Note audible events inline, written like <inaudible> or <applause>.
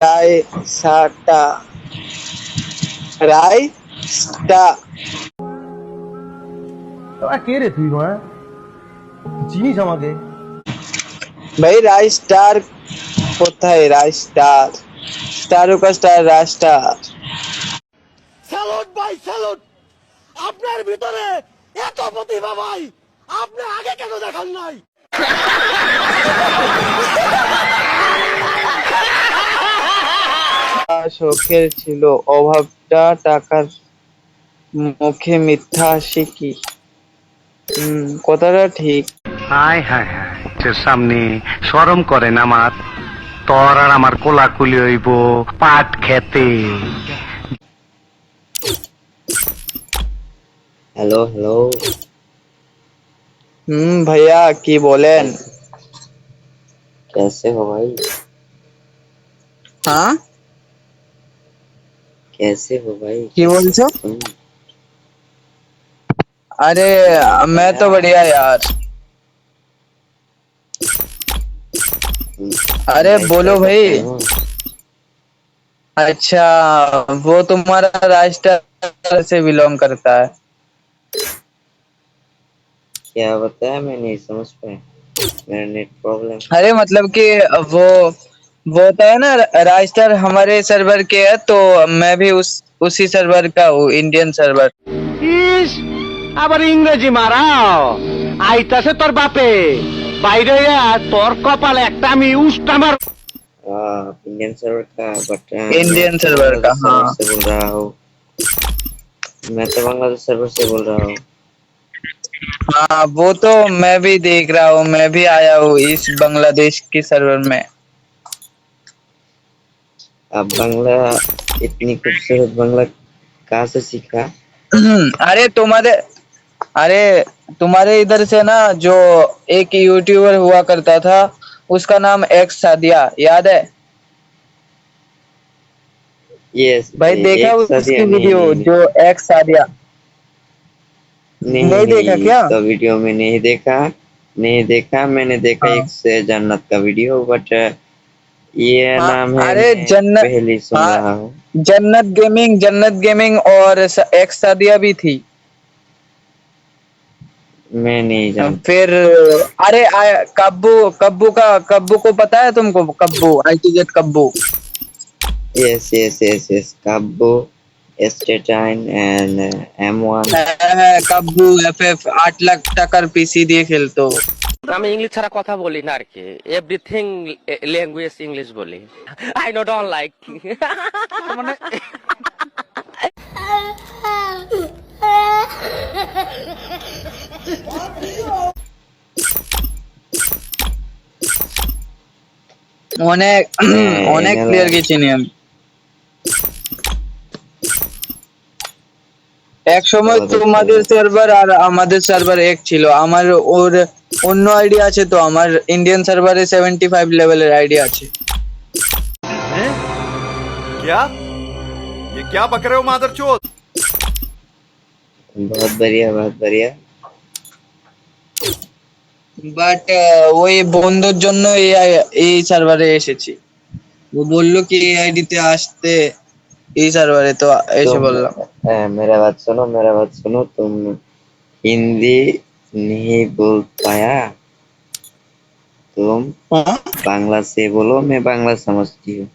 রায় সাটা রায় স্টা তোরা কে রে তুই মা চিনিস আমাকে? ভাই রায় স্টার কোথায়? রায় স্টার। স্টার का স্টার রায় স্টার। স্যালুট ভাই স্যালুট! আপনার ভিতরে এত প্রতিভা ভাই! আপনি আগে কেন দেখান নাই? শখের ছিল অভাবটা টাকার মুখে মিথ্যা হাসি কি হম কথাটা ঠিক হায় হায় হায় তোর সামনে সরম করেন আমার তোর আর আমার কোলাকুলি হইব পাট খেতে हेलो हेलो হুম ভাইয়া কি বলেন कैसे हो भाई হ্যাঁ कैसे हो भाई? की बोल सो अरे मैं तो बढ़िया यार। अरे बोलो भाई। अच्छा वो तुम्हारा राष्ट्र से बिलोंग करता है। क्या बताया? मैं नहीं समझ पाया। मेरा नेट प्रॉब्लम अरे मतलब कि वो वो होता है ना राजस्टार हमारे सर्वर के है तो मैं भी उस उसी सर्वर का हूँ इंडियन सर्वर ইস আবার ইংরেজি মারাও আইতাছে তোর বাপে বাইরে আইয়া তোর কপালে একটা আমি উষ্টামার आप इंडियन सर्वर का बट Indian server का, हाँ। से बोल रहा हूँ मैं तो बांग्लादेश सर्वर से बोल रहा हूँ हाँ वो तो मैं भी देख रहा हूँ मैं भी आया हूँ इस बांग्लादेश की सर्वर में आप बांग्ला इतनी खूबसूरत बांग्ला कहाँ से सीखा <clears throat> अरे तुम्हारे अरे तुम्हारे इधर से ना जो एक यूट्यूबर हुआ करता था उसका नाम एक्स सादिया याद है यस भाई देखा उसकी वीडियो जो एक्स सादिया नहीं, नहीं देखा क्या? तो वीडियो में नहीं देखा नहीं देखा मैंने देखा हाँ। एक से जन्नत का वीडियो बट ये हाँ, नाम है अरे जन्नत पहली सुन हाँ, रहा हूँ। जन्नत गेमिंग जन्नत गेमिंग और एक सादिया भी थी। मैं नहीं जानता। फिर अरे कब्बू कब्बू का कब्बू को पता है तुमको? कब्बू आईटीजेट कब्बू। यस यस यस यस कब्बू एस्टेटाइन एंड एम वन कब्बू एफएफ आठ लाख टकर पीसी दिए खेलते हो আমি ইংলিশ ছাড়া কথা বলি না আর কি। এভরিথিং ল্যাঙ্গুয়েজ ইংলিশ বলি। আই নো ডোন্ট লাইক অনেক অনেক প্লেয়ারকে চিনি আমি এক সময় তোমাদের সার্ভার আর আমাদের সার্ভার এক ছিল। আমার ওর অন্য আইডি আছে তো আমার ইন্ডিয়ান সার্ভারে সেভেন্টি ফাইভ লেভেলের আইডি আছে क्या ये क्या बक रहे हो मादर बहुत बढ़िया बहुत बढ़िया বাট ওই বন্ধুর জন্য এই আই- এই সার্ভারে এসেছি ও বললো কি এই আইডিতে আসতে এই সার্ভারে তো এসে तुम- বললাম ए, मेरा बात सुनो मेरा बात सुनो तुम हिंदी नहीं बोल पाया तुम হ্যাঁ? बांग्ला से बोलो मैं बांग्ला समझती हूँ